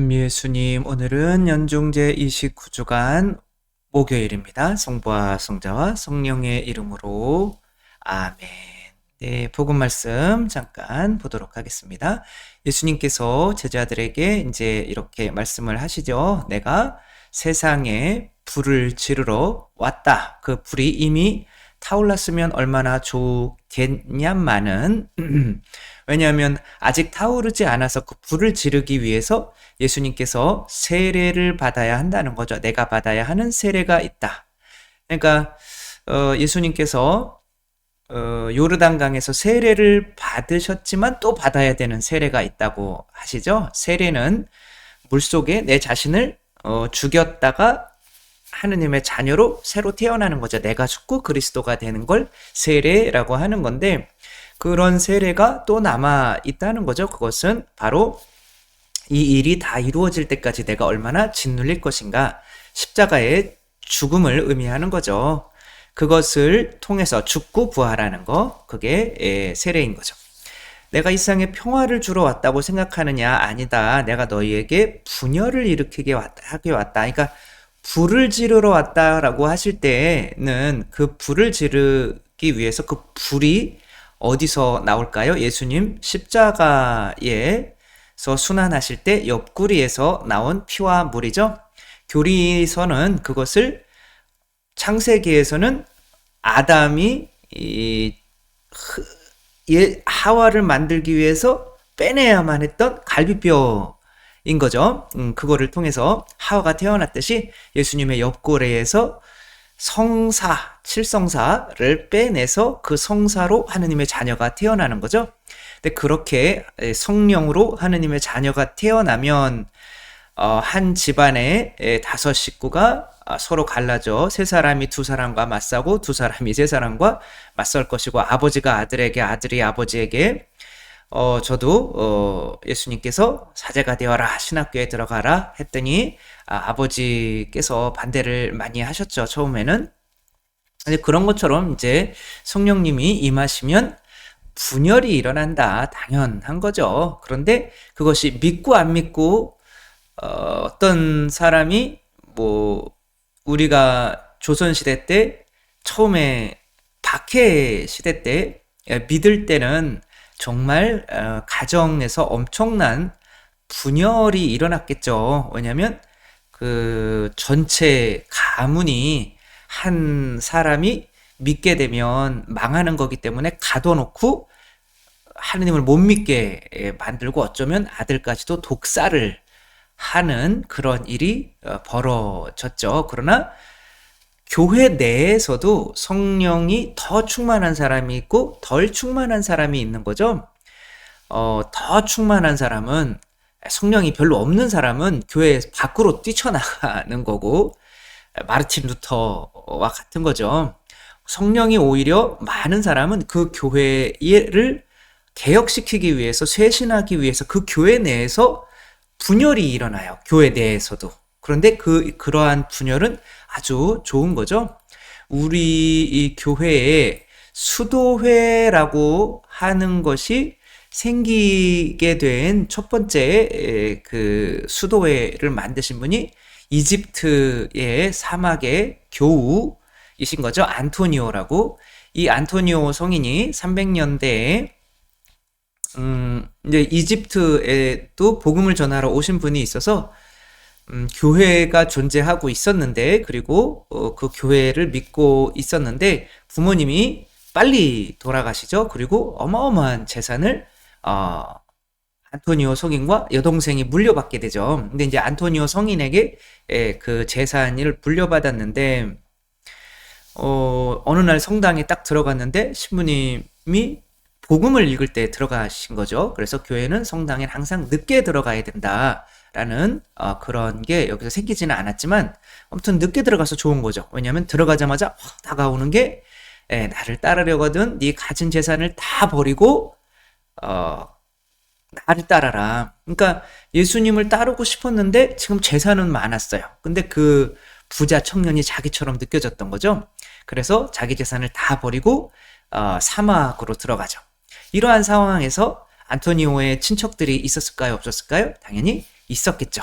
예수님, 오늘은 연중 제 29주간 목요일입니다. 성부와 성자와 성령의 이름으로 아멘. 네, 복음 말씀 잠깐 보도록 하겠습니다. 예수님께서 제자들에게 이제 이렇게 말씀을 하시죠. 내가 세상에 불을 지르러 왔다. 그 불이 이미 타올랐으면 얼마나 좋겠냐마는 왜냐하면 아직 타오르지 않아서 그 불을 지르기 위해서 예수님께서 세례를 받아야 한다는 거죠. 내가 받아야 하는 세례가 있다. 그러니까 어, 예수님께서 어, 요르단강에서 세례를 받으셨지만 또 받아야 되는 세례가 있다고 하시죠. 세례는 물 속에 내 자신을 어, 죽였다가 하느님의 자녀로 새로 태어나는 거죠. 내가 죽고 그리스도가 되는 걸 세례라고 하는 건데 그런 세례가 또 남아 있다는 거죠. 그것은 바로 이 일이 다 이루어질 때까지 내가 얼마나 짓눌릴 것인가 십자가의 죽음을 의미하는 거죠. 그것을 통해서 죽고 부활하는 거 그게 예, 세례인 거죠. 내가 이 세상에 평화를 주러 왔다고 생각하느냐 아니다. 내가 너희에게 분열을 일으키게 왔다 하게 왔다. 그러니까 불을 지르러 왔다라고 하실 때는 그 불을 지르기 위해서 그 불이 어디서 나올까요? 예수님 십자가에서 순환하실 때 옆구리에서 나온 피와 물이죠. 교리서는 그것을 창세기에서는 아담이 이 하와를 만들기 위해서 빼내야만 했던 갈비뼈인 거죠. 음, 그거를 통해서 하와가 태어났듯이 예수님의 옆구리에서 성사, 칠성사를 빼내서 그 성사로 하느님의 자녀가 태어나는 거죠. 근데 그렇게 성령으로 하느님의 자녀가 태어나면 어, 한 집안에 다섯 식구가 아, 서로 갈라져 세 사람이 두 사람과 맞싸고 두 사람이 세 사람과 맞설 것이고 아버지가 아들에게 아들이 아버지에게 어, 저도 어, 예수님께서 사제가 되어라 신학교에 들어가라 했더니 아, 버지께서 반대를 많이 하셨죠 처음에는. 근데 그런 것처럼 이제 성령님이 임하시면 분열이 일어난다 당연한 거죠. 그런데 그것이 믿고 안 믿고 어, 어떤 사람이 뭐 우리가 조선 시대 때 처음에 박해 시대 때 믿을 때는 정말 어, 가정에서 엄청난 분열이 일어났겠죠. 왜냐하면 그 전체 가문이 한 사람이 믿게 되면 망하는 거기 때문에 가둬놓고 하느님을 못 믿게 만들고 어쩌면 아들까지도 독사를 하는 그런 일이 어, 벌어졌죠. 그러나 교회 내에서도 성령이 더 충만한 사람이 있고 덜 충만한 사람이 있는 거죠. 어, 더 충만한 사람은 성령이 별로 없는 사람은 교회 밖으로 뛰쳐나가는 거고 마르틴 루터와 같은 거죠. 성령이 오히려 많은 사람은 그 교회를 개혁시키기 위해서 쇄신하기 위해서 그 교회 내에서 분열이 일어나요. 교회 내에서도. 그런데 그 그러한 분열은 아주 좋은 거죠. 우리 이 교회에 수도회라고 하는 것이 생기게 된 첫 번째 그 수도회를 만드신 분이 이집트의 사막의 교우이신 거죠. 안토니오라고. 이 안토니오 성인이 300년대에 음, 이제 이집트에도 복음을 전하러 오신 분이 있어서 음, 교회가 존재하고 있었는데 그리고 어, 그 교회를 믿고 있었는데 부모님이 빨리 돌아가시죠. 그리고 어마어마한 재산을 어, 안토니오 성인과 여동생이 물려받게 되죠. 근데 이제 안토니오 성인에게 예, 그 재산을 물려받았는데 어, 어느 날 성당에 딱 들어갔는데 신부님이 복음을 읽을 때 들어가신 거죠. 그래서 교회는 성당에 항상 늦게 들어가야 된다 라는 어, 그런 게 여기서 생기지는 않았지만 아무튼 늦게 들어가서 좋은 거죠. 왜냐하면 들어가자마자 확 다가오는 게 에, 예, 나를 따르려거든 네 가진 재산을 다 버리고 어, 나를 따라라. 그러니까 예수님을 따르고 싶었는데 지금 재산은 많았어요. 근데 그 부자 청년이 자기처럼 느껴졌던 거죠. 그래서 자기 재산을 다 버리고 어, 사막으로 들어가죠. 이러한 상황에서 안토니오의 친척들이 있었을까요? 없었을까요? 당연히 있었겠죠.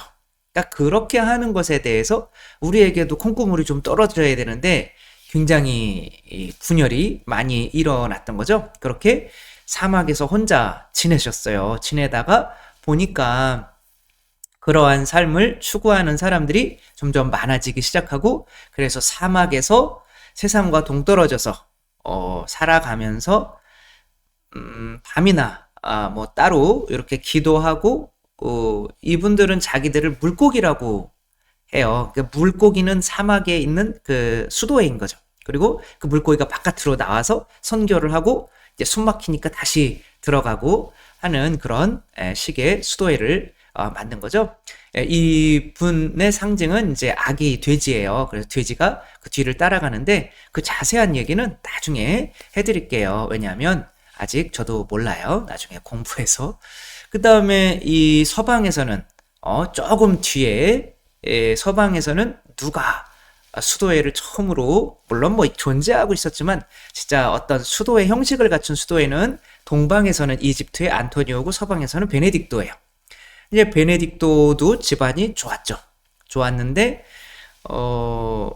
그러니까 그렇게 하는 것에 대해서 우리에게도 콩고물이 좀 떨어져야 되는데 굉장히 이 분열이 많이 일어났던 거죠. 그렇게 사막에서 혼자 지내셨어요. 지내다가 보니까 그러한 삶을 추구하는 사람들이 점점 많아지기 시작하고 그래서 사막에서 세상과 동떨어져서 어, 살아가면서 음, 밤이나 아, 뭐 따로 이렇게 기도하고 어, 이분들은 자기들을 물고기라고 해요. 그 물고기는 사막에 있는 그 수도회인 거죠. 그리고 그 물고기가 바깥으로 나와서 선교를 하고 이제 숨 막히니까 다시 들어가고 하는 그런 식의 수도회를 어, 만든 거죠. 이 분의 상징은 이제 아기 돼지예요. 그래서 돼지가 그 뒤를 따라가는데 그 자세한 얘기는 나중에 해드릴게요. 왜냐하면 아직 저도 몰라요. 나중에 공부해서. 그 다음에 이 서방에서는 어, 조금 뒤에 에, 서방에서는 누가 수도회를 처음으로 물론 뭐 존재하고 있었지만 진짜 어떤 수도회 형식을 갖춘 수도회는 동방에서는 이집트의 안토니오고 서방에서는 베네딕토예요. 이제 베네딕토도 집안이 좋았죠. 좋았는데 어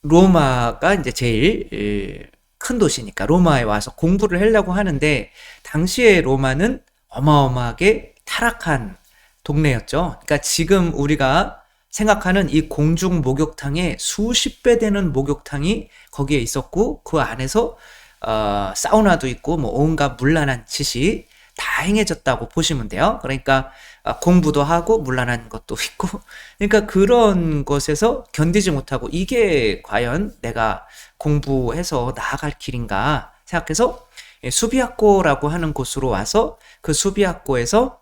로마가 이제 제일 큰 도시니까 로마에 와서 공부를 하려고 하는데 당시에 로마는 어마어마하게 타락한 동네였죠. 그러니까 지금 우리가 생각하는 이 공중 목욕탕에 수십 배 되는 목욕탕이 거기에 있었고 그 안에서 어, 사우나도 있고 뭐 온갖 물란한 짓이 다 행해졌다고 보시면 돼요. 그러니까 어, 공부도 하고 물란한 것도 있고 그러니까 그런 것에서 견디지 못하고 이게 과연 내가 공부해서 나아갈 길인가 생각해서 예, 수비학고라고 하는 곳으로 와서 그 수비학고에서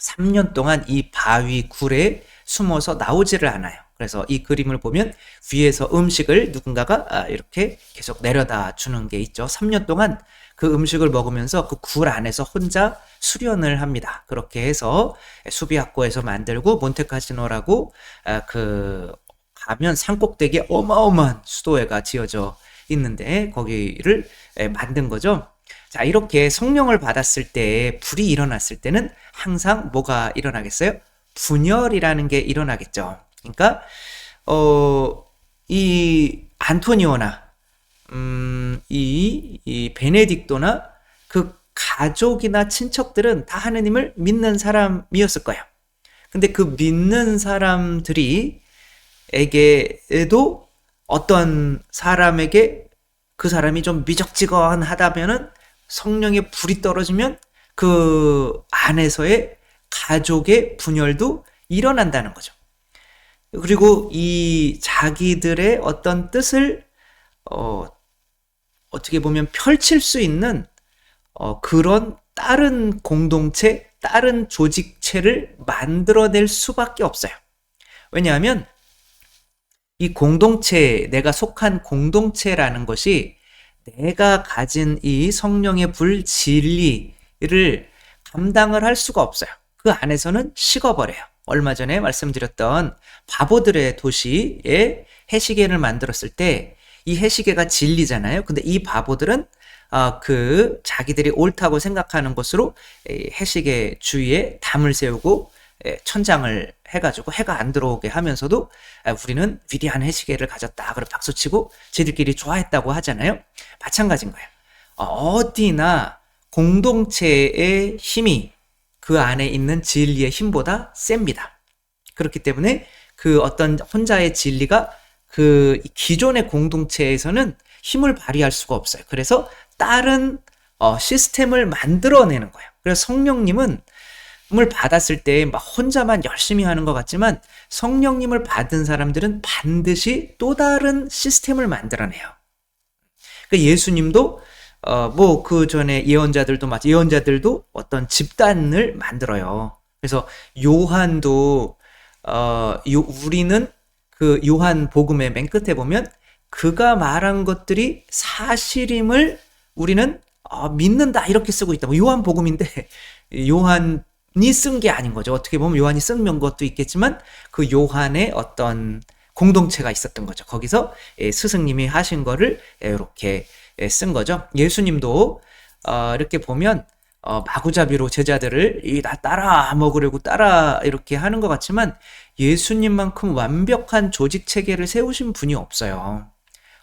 3년 동안 이 바위 굴에 숨어서 나오지를 않아요. 그래서 이 그림을 보면 위에서 음식을 누군가가 아, 이렇게 계속 내려다 주는 게 있죠. 3년 동안 그 음식을 먹으면서 그 굴 안에서 혼자 수련을 합니다. 그렇게 해서 수비학고에서 만들고 몬테카지노라고 아, 그 가면 산꼭대기에 어마어마한 수도회가 지어져 있는데 거기를 만든 거죠. 자, 이렇게 성령을 받았을 때 불이 일어났을 때는 항상 뭐가 일어나겠어요? 분열이라는 게 일어나겠죠. 그러니까 어, 이 안토니오나 음, 이, 이 베네딕토나 그 가족이나 친척들은 다 하느님을 믿는 사람이었을 거예요. 근데 그 믿는 사람들이 에게도 어떤 사람에게 그 사람이 좀 미적지근하다면은 성령의 불이 떨어지면 그 안에서의 가족의 분열도 일어난다는 거죠. 그리고 이 자기들의 어떤 뜻을 어, 어떻게 보면 펼칠 수 있는 어, 그런 다른 공동체, 다른 조직체를 만들어낼 수밖에 없어요. 왜냐하면 이 공동체, 내가 속한 공동체라는 것이 내가 가진 이 성령의 불 진리를 감당을 할 수가 없어요. 그 안에서는 식어버려요. 얼마 전에 말씀드렸던 바보들의 도시에 해시계를 만들었을 때 이 해시계가 진리잖아요. 근데 이 바보들은 어, 그 자기들이 옳다고 생각하는 것으로 해시계 주위에 담을 세우고 천장을 해가지고 해가 안 들어오게 하면서도 우리는 위대한 해시계를 가졌다. 그래 박수치고 지들끼리 좋아했다고 하잖아요. 마찬가지인 거예요. 어디나 공동체의 힘이 그 안에 있는 진리의 힘보다 셉니다. 그렇기 때문에 그 어떤 혼자의 진리가 그 기존의 공동체에서는 힘을 발휘할 수가 없어요. 그래서 다른 어, 시스템을 만들어내는 거예요. 그래서 성령님은 을 받았을 때 막 혼자만 열심히 하는 것 같지만 성령님을 받은 사람들은 반드시 또 다른 시스템을 만들어내요. 그 예수님도 어, 뭐, 그 전에 예언자들도, 맞 예언자들도 어떤 집단을 만들어요. 그래서 요한도, 어, 요, 우리는 그 요한 복음의 맨 끝에 보면 그가 말한 것들이 사실임을 우리는 어, 믿는다 이렇게 쓰고 있다. 뭐 요한 복음인데 요한이 쓴 게 아닌 거죠. 어떻게 보면 요한이 쓴 것도 있겠지만 그 요한의 어떤 공동체가 있었던 거죠. 거기서 예, 스승님이 하신 거를 이렇게 예, 쓴 거죠. 예수님도 어, 이렇게 보면 어, 마구잡이로 제자들을 따라 먹으려고 따라 이렇게 하는 것 같지만 예수님만큼 완벽한 조직 체계를 세우신 분이 없어요.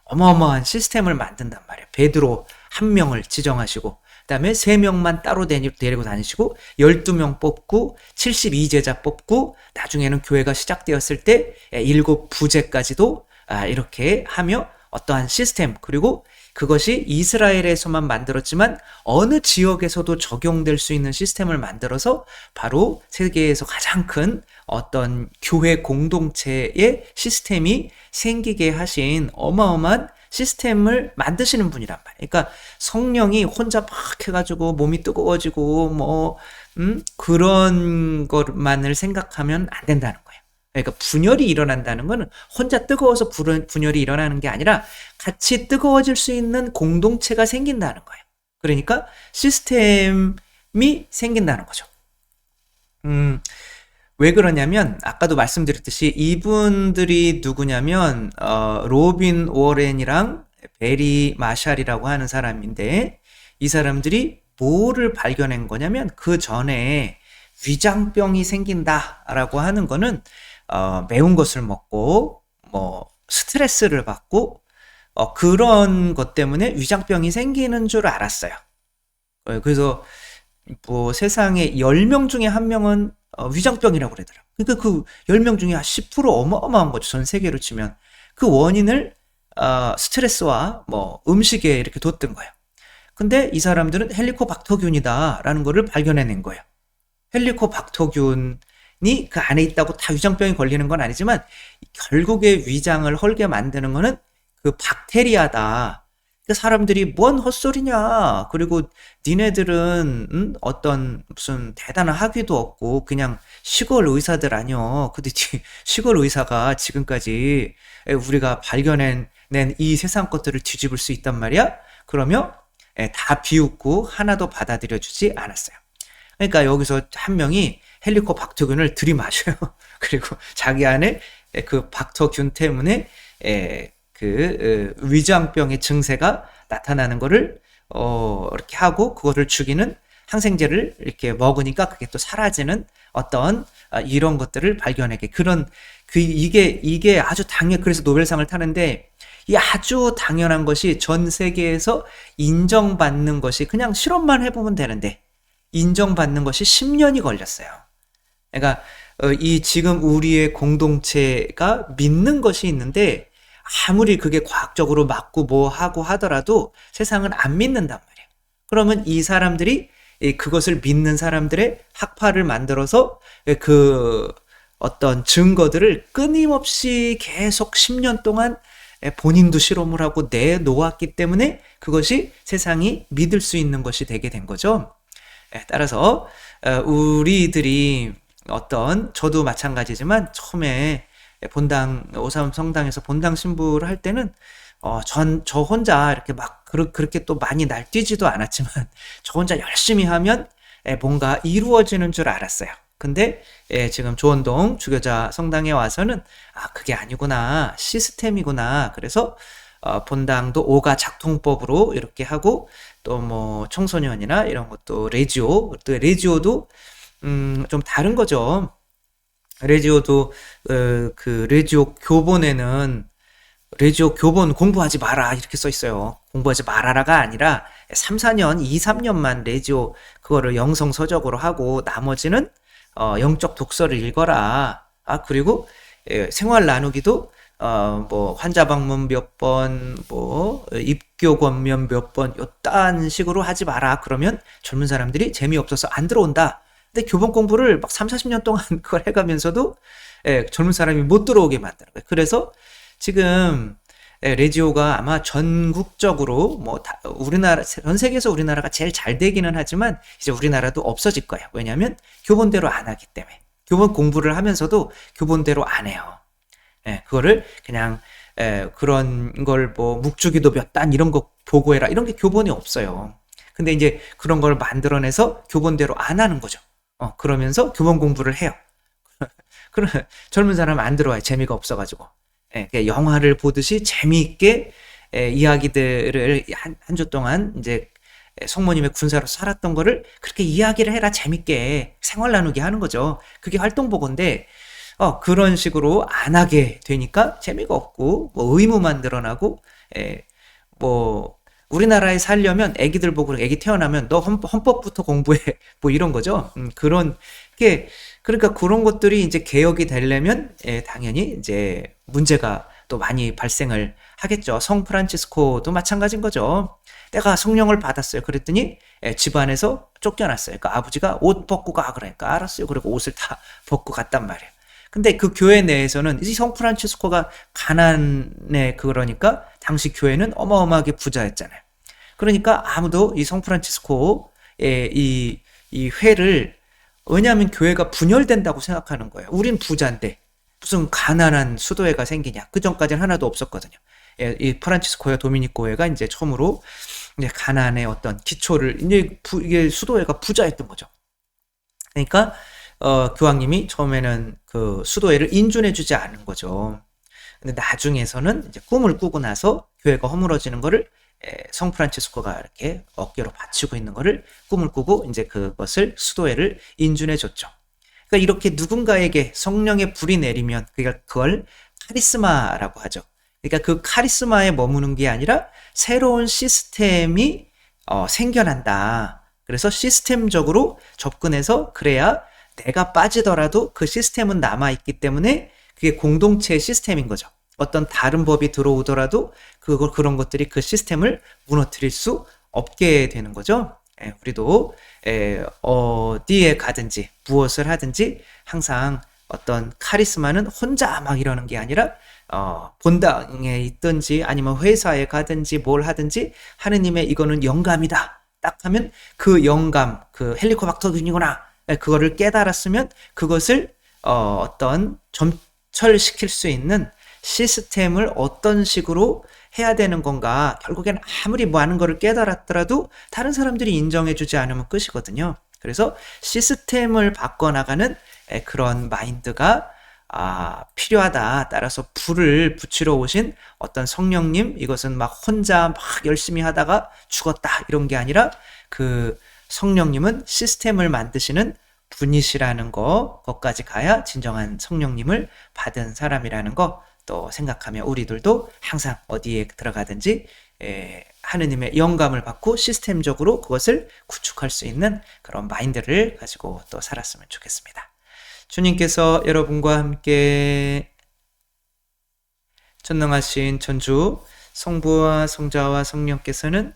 어마어마한 시스템을 만든단 말이에요. 베드로 한 명을 지정하시고 그다음에 세 명만 따로 데리고 다니시고 12명 뽑고 72제자 뽑고 나중에는 교회가 시작되었을 때 일곱 부제까지도 아, 이렇게 하며 어떠한 시스템 그리고 그것이 이스라엘에서만 만들었지만 어느 지역에서도 적용될 수 있는 시스템을 만들어서 바로 세계에서 가장 큰 어떤 교회 공동체의 시스템이 생기게 하신 어마어마한 시스템을 만드시는 분이란 말이에요. 그러니까 성령이 혼자 막 해가지고 몸이 뜨거워지고 뭐, 음, 그런 것만을 생각하면 안 된다는 거예요. 그러니까 분열이 일어난다는 것은 혼자 뜨거워서 분열이 일어나는 게 아니라 같이 뜨거워질 수 있는 공동체가 생긴다는 거예요. 그러니까 시스템이 생긴다는 거죠. 음, 왜 그러냐면 아까도 말씀드렸듯이 이분들이 누구냐면 어, 로빈 워렌이랑 베리 마샬이라고 하는 사람인데 이 사람들이 뭐를 발견한 거냐면 그 전에 위장병이 생긴다라고 하는 거는 어, 매운 것을 먹고 뭐 스트레스를 받고 어, 그런 것 때문에 위장병이 생기는 줄 알았어요. 어, 그래서 뭐 세상에 10명 중에 한 명은 어, 위장병이라고 그러더라고요. 그러니까 그 10명 중에 10% 어마어마한 거죠. 전 세계로 치면. 그 원인을 어, 스트레스와 뭐 음식에 이렇게 뒀던 거예요. 근데 이 사람들은 헬리코박터균이다라는 것을 발견해낸 거예요. 헬리코박터균 그 안에 있다고 다 위장병이 걸리는 건 아니지만 결국에 위장을 헐게 만드는 거는 그 박테리아다. 그 사람들이 뭔 헛소리냐. 그리고 니네들은 음? 어떤 무슨 대단한 학위도 없고 그냥 시골 의사들 아니여. 근데 시골 의사가 지금까지 우리가 발견한 이 세상 것들을 뒤집을 수 있단 말이야. 그러면 다 비웃고 하나도 받아들여 주지 않았어요. 그러니까 여기서 한 명이 헬리코 박터균을 들이마셔요. 그리고 자기 안에 그 박터균 때문에 그 위장병의 증세가 나타나는 거를 어 이렇게 하고 그거를 죽이는 항생제를 이렇게 먹으니까 그게 또 사라지는 어떤 아, 이런 것들을 발견하게 그런 그 이게 이게 아주 당연 그래서 노벨상을 타는데 이 아주 당연한 것이 전 세계에서 인정받는 것이 그냥 실험만 해보면 되는데 인정받는 것이 10년이 걸렸어요. 그러니까 어, 이 지금 우리의 공동체가 믿는 것이 있는데 아무리 그게 과학적으로 맞고 뭐 하고 하더라도 세상은 안 믿는단 말이에요. 그러면 이 사람들이 그것을 믿는 사람들의 학파를 만들어서 그 어떤 증거들을 끊임없이 계속 10년 동안 본인도 실험을 하고 내놓았기 때문에 그것이 세상이 믿을 수 있는 것이 되게 된 거죠. 따라서 어, 우리들이 어떤 저도 마찬가지지만 처음에 본당 오삼 성당에서 본당 신부를 할 때는 어, 전, 저 혼자 이렇게 막, 그르, 그렇게 또 많이 날뛰지도 않았지만, 저 혼자 열심히 하면 뭔가 이루어지는 줄 알았어요. 근데 예, 지금 조원동 주교자 성당에 와서는, 아, 그게 아니구나. 시스템이구나. 그래서, 어, 본당도 오가 작통법으로 이렇게 하고, 또 뭐 청소년이나 이런 것도 레지오, 또 레지오도 음, 좀 다른 거죠. 레지오도 어, 그 레지오 교본에는 레지오 교본 공부하지 마라 이렇게 써 있어요. 공부하지 말아라가 아니라 3, 4년, 2, 3년만 레지오 그거를 영성 서적으로 하고 나머지는 어, 영적 독서를 읽어라. 아 그리고 예, 생활 나누기도 어, 뭐 환자 방문 몇 번, 뭐 입교 권면 몇 번, 요딴 식으로 하지 마라. 그러면 젊은 사람들이 재미없어서 안 들어온다. 근데 교본 공부를 막 3, 40년 동안 그걸 해가면서도 예, 젊은 사람이 못 들어오게 만드는 거예요. 그래서 지금 예, 레지오가 아마 전국적으로 뭐 다, 우리나라 전 세계에서 우리나라가 제일 잘 되기는 하지만 이제 우리나라도 없어질 거예요. 왜냐하면 교본대로 안 하기 때문에 교본 공부를 하면서도 교본대로 안 해요. 예, 그거를 그냥 예, 그런 걸 뭐 묵주기도 몇 단 이런 거 보고해라 이런 게 교본이 없어요. 근데 이제 그런 걸 만들어내서 교본대로 안 하는 거죠. 어, 그러면서 교본 공부를 해요. 그럼 젊은 사람 안 들어와요. 재미가 없어가지고. 예, 영화를 보듯이 재미있게 예, 이야기들을 한한주 동안 이제 예, 성모님의 군사로 살았던 거를 그렇게 이야기를 해라 재밌게 생활 나누게 하는 거죠. 그게 활동보건데 어, 그런 식으로 안 하게 되니까 재미가 없고 뭐 의무만 늘어나고 예, 뭐 우리나라에 살려면 애기들 보고 애기 태어나면 너 헌법, 부터 공부해 뭐 이런 거죠. 음, 그런 게 그러니까 그런 것들이 이제 개혁이 되려면 예, 당연히 이제 문제가 또 많이 발생을 하겠죠. 성 프란치스코도 마찬가지인 거죠. 내가 성령을 받았어요. 그랬더니 예, 집안에서 쫓겨났어요. 그러니까 아버지가 옷 벗고 가 그러니까 알았어요. 그리고 옷을 다 벗고 갔단 말이에요. 근데 그 교회 내에서는 이 성 프란치스코가 가난해 그러니까 당시 교회는 어마어마하게 부자였잖아요. 그러니까 아무도 이 성 프란치스코의 이, 이 회를 왜냐하면 교회가 분열된다고 생각하는 거예요. 우린 부자인데 무슨 가난한 수도회가 생기냐. 그 전까지는 하나도 없었거든요. 예, 이 프란치스코와 도미니코회가 이제 처음으로 이제 가난의 어떤 기초를 이제 부, 이게 수도회가 부자였던 거죠. 그러니까 어, 교황님이 처음에는 그 수도회를 인준해주지 않은 거죠. 근데 나중에서는 이제 꿈을 꾸고 나서 교회가 허물어지는 거를 성 프란치스코가 이렇게 어깨로 받치고 있는 거를 꿈을 꾸고 이제 그것을 수도회를 인준해 줬죠. 그러니까 이렇게 누군가에게 성령의 불이 내리면 그러니까 그걸 카리스마라고 하죠. 그러니까 그 카리스마에 머무는 게 아니라 새로운 시스템이 어, 생겨난다. 그래서 시스템적으로 접근해서 그래야 내가 빠지더라도 그 시스템은 남아있기 때문에 그게 공동체 시스템인 거죠. 어떤 다른 법이 들어오더라도 그걸 그런 것들이 그 시스템을 무너뜨릴 수 없게 되는 거죠. 예, 우리도 예, 어디에 가든지 무엇을 하든지 항상 어떤 카리스마는 혼자 막 이러는 게 아니라 어, 본당에 있든지 아니면 회사에 가든지 뭘 하든지 하느님의 이거는 영감이다. 딱 하면 그 영감, 그 헬리코박터 균이구나. 예, 그거를 깨달았으면 그것을 어, 어떤 점철시킬 수 있는 시스템을 어떤 식으로 해야 되는 건가. 결국엔 아무리 많은 거를 깨달았더라도 다른 사람들이 인정해 주지 않으면 끝이거든요. 그래서 시스템을 바꿔나가는 그런 마인드가 아, 필요하다. 따라서 불을 붙이러 오신 어떤 성령님, 이것은 막 혼자 막 열심히 하다가 죽었다. 이런 게 아니라 그 성령님은 시스템을 만드시는 분이시라는 거, 것까지 가야 진정한 성령님을 받은 사람이라는 거, 또 생각하며 우리들도 항상 어디에 들어가든지 에, 하느님의 영감을 받고 시스템적으로 그것을 구축할 수 있는 그런 마인드를 가지고 또 살았으면 좋겠습니다. 주님께서 여러분과 함께 전능하신 전주 성부와 성자와 성령께서는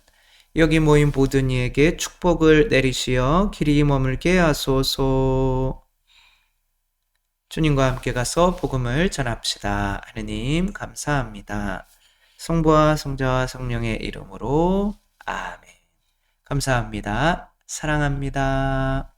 여기 모인 모든 이에게 축복을 내리시어 길이 머물게 하소서. 주님과 함께 가서 복음을 전합시다. 하느님 감사합니다. 성부와 성자와 성령의 이름으로 아멘. 감사합니다. 사랑합니다.